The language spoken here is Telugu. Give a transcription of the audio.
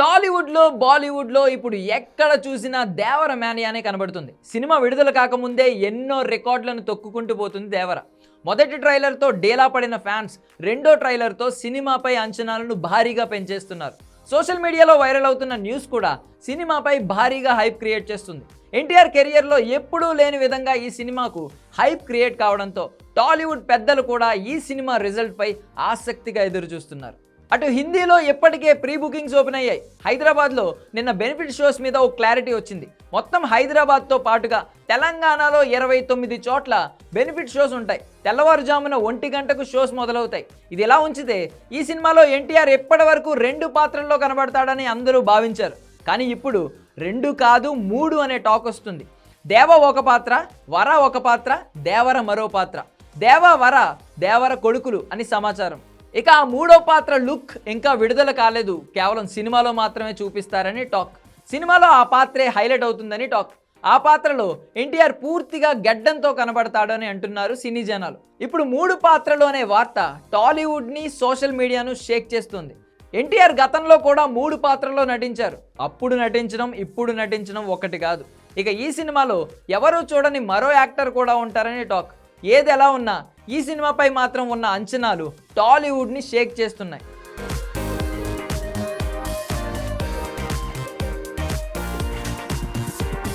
టాలీవుడ్లో బాలీవుడ్లో ఇప్పుడు ఎక్కడ చూసినా దేవర మేనియానే కనబడుతుంది. సినిమా విడుదల కాకముందే ఎన్నో రికార్డులను తొక్కుకుంటూ పోతుంది దేవర. మొదటి ట్రైలర్తో డేలా పడిన ఫ్యాన్స్ రెండో ట్రైలర్తో సినిమాపై అంచనాలను భారీగా పెంచేస్తున్నారు. సోషల్ మీడియాలో వైరల్ అవుతున్న న్యూస్ కూడా సినిమాపై భారీగా హైప్ క్రియేట్ చేస్తుంది. ఎన్టీఆర్ కెరియర్లో ఎప్పుడూ లేని విధంగా ఈ సినిమాకు హైప్ క్రియేట్ కావడంతో టాలీవుడ్ పెద్దలు కూడా ఈ సినిమా రిజల్ట్పై ఆసక్తిగా ఎదురు చూస్తున్నారు అటు హిందీలో ఇప్పటికే ప్రీ బుకింగ్స్ ఓపెన్ అయ్యాయి. హైదరాబాద్లో నిన్న బెనిఫిట్ షోస్ మీద ఓ క్లారిటీ వచ్చింది. మొత్తం హైదరాబాద్తో పాటుగా తెలంగాణలో ఇరవై తొమ్మిది చోట్ల బెనిఫిట్ షోస్ ఉంటాయి. తెల్లవారుజామున ఒంటి గంటకు షోస్ మొదలవుతాయి. ఇది ఎలా ఉంచితే ఈ సినిమాలో ఎన్టీఆర్ ఎప్పటి వరకు రెండు పాత్రల్లో కనబడతాడని అందరూ భావించారు. కానీ ఇప్పుడు రెండు కాదు మూడు అనే టాక్ వస్తుంది. దేవ ఒక పాత్ర వర ఒక పాత్ర దేవర మరో పాత్ర. దేవ వర దేవర కొడుకులు అని సమాచారం. ఇక ఆ మూడో పాత్ర లుక్ ఇంకా విడుదల కాలేదు. కేవలం సినిమాలో మాత్రమే చూపిస్తారని టాక్. సినిమాలో ఆ పాత్రే హైలైట్ అవుతుందని టాక్. ఆ పాత్రలో ఎన్టీఆర్ పూర్తిగా గడ్డంతో కనబడతాడని అంటున్నారు సినీ జనాలు. ఇప్పుడు మూడు పాత్రలు అనే వార్త టాలీవుడ్ని సోషల్ మీడియాను షేక్ చేస్తుంది. ఎన్టీఆర్ గతంలో కూడా మూడు పాత్రల్లో నటించారు. అప్పుడు నటించడం ఇప్పుడు నటించడం ఒకటి కాదు. ఇక ఈ సినిమాలో ఎవరూ చూడని మరో యాక్టర్ కూడా ఉంటారని టాక్. ఏది ఎలా ఉన్నా ఈ సినిమాపై మాత్రం ఉన్న అంచనాలు టాలీవుడ్ని షేక్ చేస్తున్నాయి.